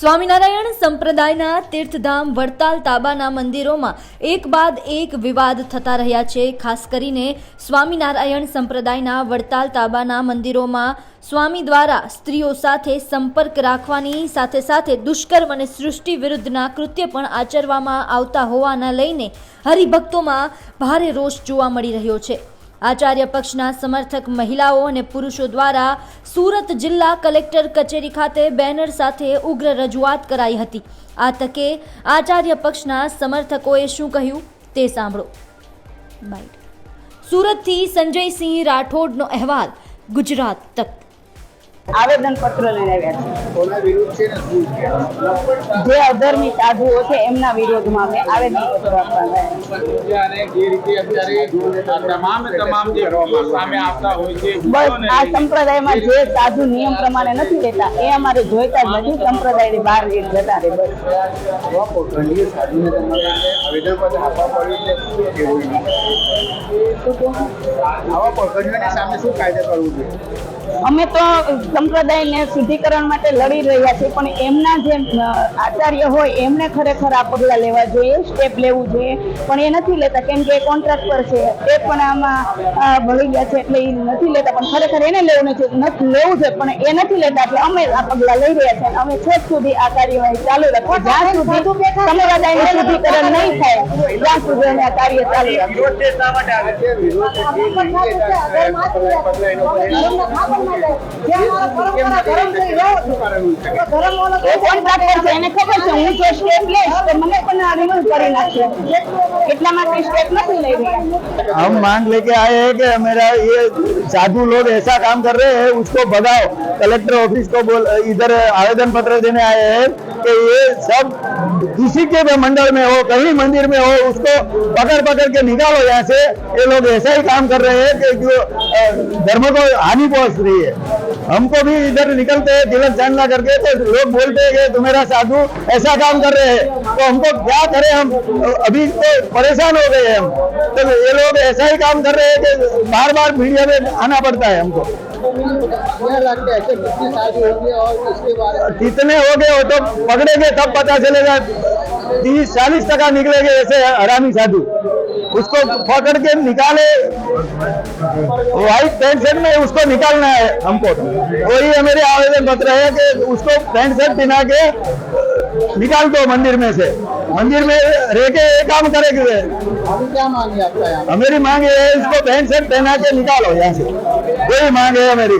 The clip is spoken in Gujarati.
સ્વામિનારાયણ સંપ્રદાયના તીર્થધામ વડતાલ તાબાના મંદિરોમાં એક બાદ એક વિવાદ થતા રહ્યા છે. ખાસ કરીને સ્વામિનારાયણ સંપ્રદાયના વડતાલ તાબાના મંદિરોમાં સ્વામી દ્વારા સ્ત્રીઓ સાથે સંપર્ક રાખવાની, સાથે સાથે દુષ્કર્મ અને સૃષ્ટિ વિરુદ્ધના કૃત્ય પણ આચરવામાં આવતા હોવાના લઈને હરિભક્તોમાં ભારે રોષ જોવા મળી રહ્યો છે. આચાર્ય પક્ષના સમર્થક મહિલાઓ અને પુરુષો દ્વારા સુરત જિલ્લા કલેક્ટર કચેરી ખાતે બેનર સાથે ઉગ્ર રજૂઆત કરાઈ હતી. આ તકે આચાર્ય પક્ષના સમર્થકોએ શું કહ્યું તે સાંભળો. સુરતથી સંજયસિંહ રાઠોડનો અહેવાલ ગુજરાત તક. આવેદન પત્ર લઈને આવ્યા છે. જે અધર્મી સાધુઓ છે એમના વિરોધમાં અમે આવેદન પત્ર બસ આ સંપ્રદાયમાં જે સાધુ નિયમ પ્રમાણે નથી રહેતા એ અમારે જોઈતા જ નથી. સંપ્રદાયની બહાર જતા રહે બસ. આવા પોખંડીઓની સામે શું કાયદા કરવું જોઈએ? અમે તો સંપ્રદાયને શુદ્ધિકરણ માટે લડી રહ્યા છીએ પણ એમના જે આચાર્ય હોય એમને ખરેખર આ પગલાં લેવા જોઈએ સ્ટેપ લેવું જોઈએ. પણ એ નથી લેતા કેમ કે કોન્ટ્રાક્ટ પર છે. એ પણ આમાં ભળી ગયા છે એટલે એ નથી લેતા પણ ખરેખર એને લેવું નથી લેવું છે પણ એ નથી લેતા એટલે અમે આ પગલાં લઈ રહ્યા છીએ. અમે છેક સુધી આ કાર્યવાહી ચાલુ રાખીએ. જ્યાં સુધી સંપ્રદાયને શુદ્ધિકરણ નહીં થાય ત્યાં સુધી અમે આ કાર્ય ચાલુ રાખીએ. વિરોધ છે શા માટે આવે છે વિરોધ છે જે રીતે પગલાં એનો કેમ નથી લઈ શકતા? શું કારણ છે એ કોન્ટ્રાક્ટર છે એને ખબર છે હું જો સ્ટેપ લઈશ તો મને પણ આ રિમૂવ કરી નાખશે એટલા માટે સ્ટેપ નથી લઈ રહ્યા हम मांग लेके आए हैं कि मेरा ये साधु लोग ऐसा काम कर रहे हैं उसको भगाओ कलेक्टर ऑफिस को बोल इधर आवेदन पत्र देने आए हैं कि ये सब किसी के भी मंडल में हो, कहीं मंदिर में हो, उसको पकड़ पकड़ के निकालो यहाँ से। ये लोग ऐसा ही काम कर रहे हैं कि जो धर्म को हानि पहुँच रही है। हमको भी इधर निकलते हैं, तिलक चांदला करके तो लोग बोलते हैं कि तुम्हारा साधु, ऐसा काम कर रहे हैं। तो हमको क्या करें हम? अभी तो परेशान हो गए हम। तो ये लोग ऐसा ही काम कर रहे हैं कि बार बार मीडिया में आना पड़ता है हमको। कितने हो गए हो तो पकड़ेंगे तब पता चलेगा। तीस, चालीस टका निकलेंगे ऐसे हरामी साधु। उसको पकड़ के निकाले। व्हाइट पैंट शर्ट में उसको निकालना है हमको। वही मेरे आवेदन पत्र है कि उसको पैंट शर्ट पहना के निकाल दो मंदिर में से। मंदिर में रह के ये काम करेंगे अभी क्या मांगे आपका यहाँ हमारी मांग ये है इसको पैंट शर्ट पहना के निकालो यहाँ से वही मांग है मेरी